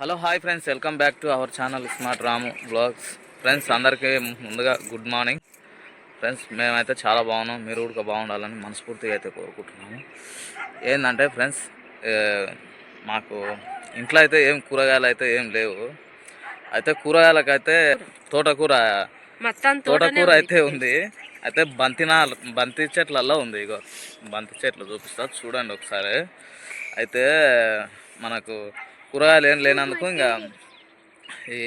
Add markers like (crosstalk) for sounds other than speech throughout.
Hello hi friends. Welcome back to our channel smart Ramu blogs. Friends అందరికీ ముందుగా good morning. Friends మేమైతే చాలా బాగున్నాం. మీరు కూడా బాగుండాలని మనస్ఫూర్తిగా అయితే కోరుకుంటున్నాము. ఏంటంటే ఫ్రెండ్స్ మాకు ఇంట్లో అయితే ఏం కూరగాయలు అయితే ఏం లేవు. అయితే కూరగాయలకైతే తోటకూర తోటకూర అయితే ఉంది. అయితే బంతిన బంతి చెట్లలో ఉంది. ఇగో బంతి చెట్లు చూపిస్తా. చూడండి ఒకసారి. అయితే మనకు కూరగాయలు ఏం లేనందుకు ఇంకా ఈ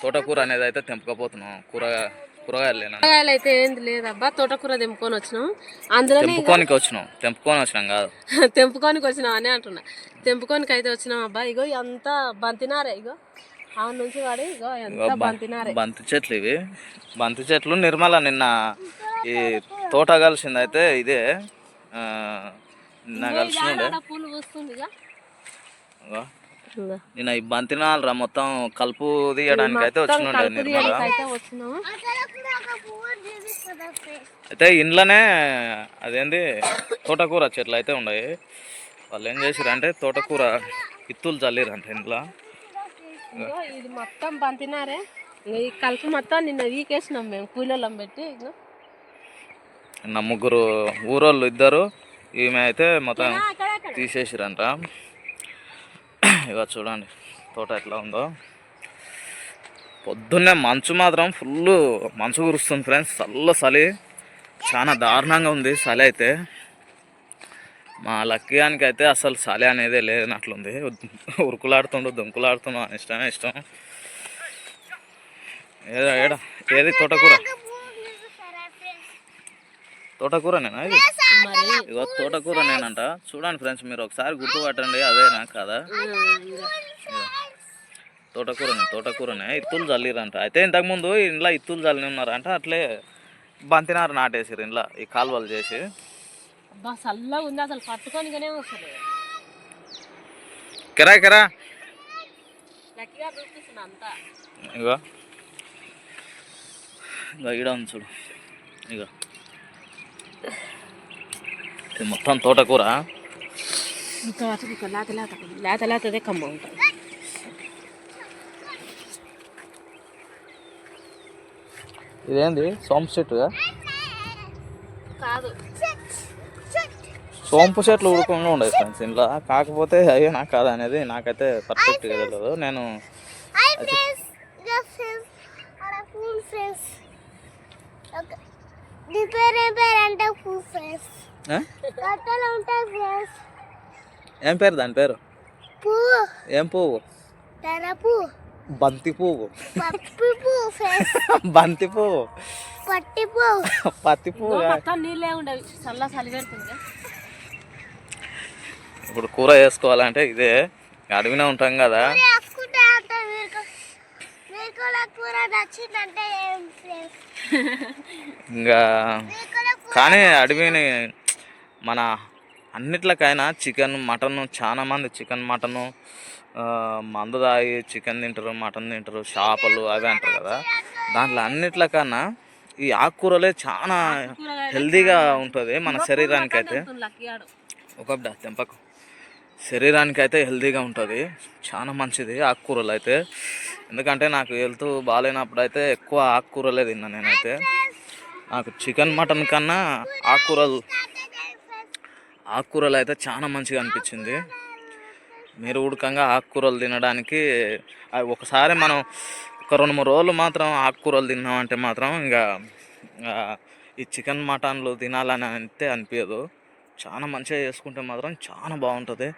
తోటకూర అనేది అయితే తెంపకపోతున్నాం. కూరగాయ కూరగాయలు లేనందుకు. కూరగాయలు అయితే ఏంది లేదబ్బా తోటకూర తెంపుకొని వచ్చినాం. అందులోనే తెంపుకోనికి వచ్చినాం. తెంపుకొని వచ్చినాం కాదు. (laughs) తెంపుకోనికి వచ్చినాం అని అంటున్నా. తెంపుకోనికి అయితే వచ్చినాం అబ్బా. ఇగో ఎంత బంతినారే ఇగో. ఆ నుంచి వాడి ఇగో ఎంత బంతినారే. బంతి చెట్లు ఇవి. బంతి చెట్లు నిర్మల నిన్న ఈ తోట కలిసింది అయితే ఇదే ఆ, నిన్న కలిసి ఆడ పూలు పూస్తుంది ఇక నిన్న ఈ బంతినాలు రా మొత్తం కలుపు తీయడానికి అయితే వచ్చినుండే నిర్మల అయితే ఇంట్లోనే అదేంది? తోటకూర చెట్లు అయితే ఉన్నాయి. వాళ్ళు ఏం చేసిరంటే తోటకూర ఇత్తులు చల్లిరంట ఇంట్లో ఇది మొత్తం బంతినారే ఈ కలుపు మొత్తం నిన్న వీకేసినాం మేము కూలీలం పెట్టి నిన్న ముగ్గురు ఊరోళ్ళు ఇద్దరు ఈమె అయితే మొత్తం తీసేసిరంట ఇక చూడండి తోట ఎట్లా ఉందో. పొద్దున్నే మంచు మాత్రం ఫుల్ మంచు కురుస్తుంది ఫ్రెండ్స్ చల్ల చలి. చాలా దారుణంగా ఉంది చలి అయితే. మా లక్కీయానికి అయితే అసలు చలి అనేది లేనట్లుంది. ఉరుకులాడుతుండు దుంకులాడుతుండు అని ఇష్టమే ఇష్టం. ఏదో ఏడా ఏది తోటకూర? తోటకూర నేనా ఇది? మరి ఇగో తోటకూర నేనంట. చూడండి ఫ్రెండ్స్ మీరు ఒకసారి గుర్తుపట్టండి అదేనా కదా. తోటకూరనే తోటకూరనే. ఇత్తులు చల్లిరంట అయితే ఇంతకుముందు ఇంట్లో ఇత్తులు చల్లి ఉన్నారంట అట్లే బంతినారు నాటేసారు ఇంట్లో ఈ కాలువలు చేసి. అబ్బా చల్లగా ఉంది అసలు పట్టుకొనిగానే వస్తుంది కిరా కిరా. ఇగో. ఇగో చూడు. ఇగో. ఇది మొత్తం తోటకూర. లేత లేత లేత లేతదే కమ్మ ఉంటుంది ఇదేంది? సోంపు చెట్టుగా కాదు? సోంపు చెట్లు ఉడకంగా ఉండేది ఫ్రెండ్స్ ఇంట్లో కాకపోతే అయ్యో నాకు కాదు అనేది నాకైతే పర్ఫెక్ట్గా తెలియదు. నేను అంటే ఏం పేరు దాని పేరు? పువ్వు. ఏం పువ్వు? బంతి పువ్వు. పప్పి పువ్వు ఫ్రెండ్స్. బంతి పువ్వు. పట్టి పువ్వు. పత్తి పువ్వు ఇప్పుడు కూర వేసుకోవాలంటే ఇదే. అడవినే ఉంటాం కదా. వేసుకుంటే అంటే మీకు మీకు కూర నచ్చిందంటే ఏం ఫ్రెండ్స్. ఇంకా మీకు కానీ అడవిని మన అన్నిట్లకైనా చికెన్ మటన్ చాలా మంది చికెన్ మటను ఆ, మందు తాగి చికెన్ తింటారు మటన్ తింటారు చేపలు అవి అంటారు కదా. దాంట్లో అన్నిట్లకన్నా ఈ ఆకుకూరలే చాలా హెల్తీగా ఉంటుంది మన శరీరానికి అయితే ఒక తెంపకు. శరీరానికి అయితే హెల్తీగా ఉంటుంది. చాలా మంచిది ఆకుకూరలు అయితే. ఎందుకంటే నాకు హెల్త్ బాగాలేనప్పుడు అయితే ఎక్కువ ఆకుకూరలే తిన్నా నేనైతే. నాకు చికెన్ మటన్ కన్నా ఆకుకూరలు ఆకుకూరలు అయితే చాలా మంచిగా అనిపించింది. మీరు ఉడకంగా ఆకుకూరలు తినడానికి ఒకసారి మనం ఒక రెండు మూడు రోజులు మాత్రం ఆకుకూరలు తిన్నామంటే మాత్రం ఇంకా ఈ చికెన్ మటన్లు తినాలని అంటే అనిపించదు చాలా మంచిగా చేసుకుంటే మాత్రం చాలా బాగుంటుంది.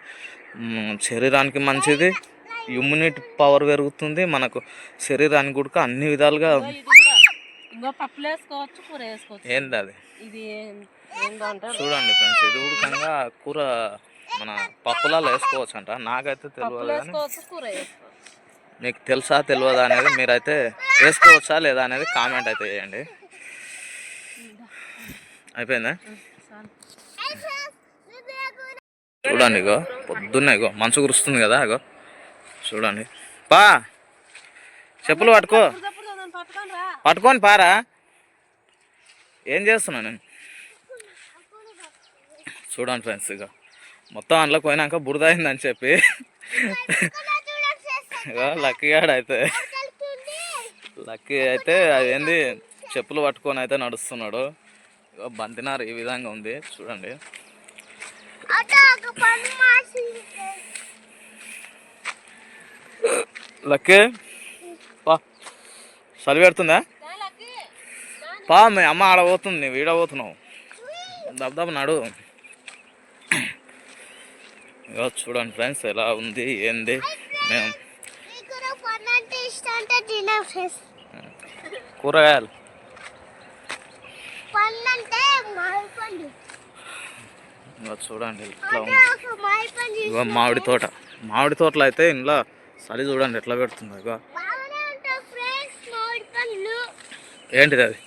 శరీరానికి మంచిది. ఇమ్యూనిటీ పవర్ పెరుగుతుంది. మనకు శరీరానికి కూడా అన్ని విధాలుగా ఇది కూడా ఇంకో పప్పులు వేసుకోవచ్చు కూర వేసుకోవచ్చు. ఏంది అది ఇది ఏం- ఏందో అంటారు చూడండి ఫ్రెండ్స్ ఇది ఉడకంగా కూర మన పప్పులలో వేసుకోవచ్చు అంట నాకైతే తెలియదు కానీ కూర మీకు తెలుసా తెలియదా అనేది మీరైతే వేసుకోవచ్చా లేదా అనేది కామెంట్ అయితే చేయండి. అయిపోయిందా. చూడండి ఇగో పొద్దున్నే ఇగో మంచు కురుస్తుంది కదా ఇగో. చూడండి. పా! చెప్పులు పట్టుకో. పట్టుకొని పారా. ఏం చేస్తున్నా నేను? చూడండి ఫ్రెండ్స్ ఇక మొత్తం అందులో పోయినాక బురద అయిందని చెప్పి. చూడండి ఇగో లక్కీ గాడు అయితే. లక్కీ అయితే అదేంది చెప్పులు పట్టుకొని అయితే నడుస్తున్నాడు. బంతినారు ఈ విధంగా ఉంది. చూడండి. లక్కీ. చలి పెడుతుందా పా మీ అమ్మ ఆడ పోతుంది నువ్వు ఈడ పోతున్నావు. దబ్దబ నడు. ఇగో చూడండి ఫ్రెండ్స్ ఎలా ఉంది ఏంది? మేము కూరగాయలు. చూడండి ఇట్లా ఉంది. మామిడి పండు ఇగో మామిడి తోట. మామిడి తోటలో అయితే ఇంట్లో చలి చూడండి ఎట్లా పెడుతుందో ఇగో బాగానే ఉంటాయి ఫ్రెండ్స్ మామిడి పండ్లు ఏంటిది అది?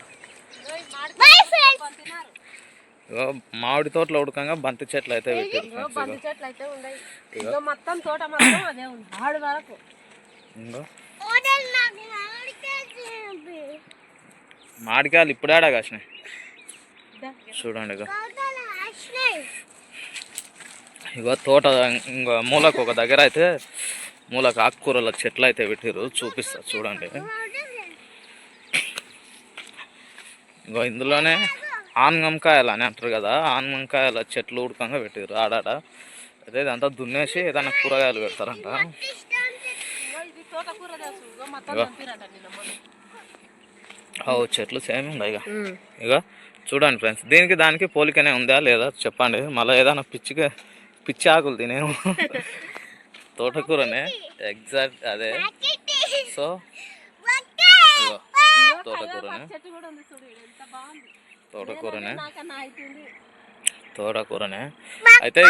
మామిడి తోటలో ఉడకంగా బంతి చెట్లు అయితే పెట్టారు మొత్తం తోట మొత్తం అదే ఉంది. ఆడు వరకు. ఇంగో. ఓడల్ నాకు మామిడికాయ తినిపి. మామిడికాయలు ఇప్పుడే ఆడా కాసినాయి. చూడండి ఇగో. తోట ఇంకో మూలకు ఒక దగ్గర అయితే మూలకు ఆకుకూరల చెట్లు అయితే పెట్టారు. చూపిస్తా చూడండి. ఇగో ఇందులోనే ఆన్గంకాయలు అని అంటారు కదా ఆన్గంకాయల చెట్లు ఉడకంగా పెట్టారు ఆడాడ? అదే ఇదంతా దున్నేసి ఏదైనా కూరగాయలు పెడతారంట. ఓ చెట్లు సేమ్ ఉన్నాయి ఇక ఇక చూడండి ఫ్రెండ్స్ దీనికి దానికి పోలికనే ఉందా లేదా చెప్పండి. మళ్ళీ ఏదైనా పిచ్చిగా పిచ్చి ఆకులు తినేమో. (laughs) తోటకూరనే. ఎగ్జాక్ట్ అదే. సో ఇగో. తోటకూరనే? తోటకూరనే? తోటకూరనే? అయితే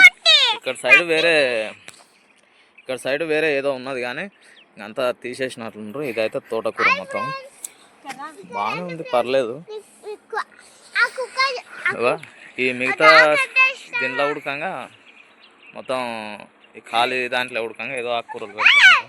ఇక్కడ సైడ్ వేరే ఇక్కడ సైడ్ వేరే ఏదో ఉన్నది కానీ అంతా తీసేసినట్లుండ్రు. ఇదైతే తోటకూర మొత్తం. బాగానే ఉంది పర్లేదు. ఆ కుక్క ఇగో ఈ మిగతా దీంట్లో ఉడకంగా మొత్తం ఈ ఖాళీ దాంట్లో ఉడకంగా ఏదో ఆకుకూరలు పెడతారు.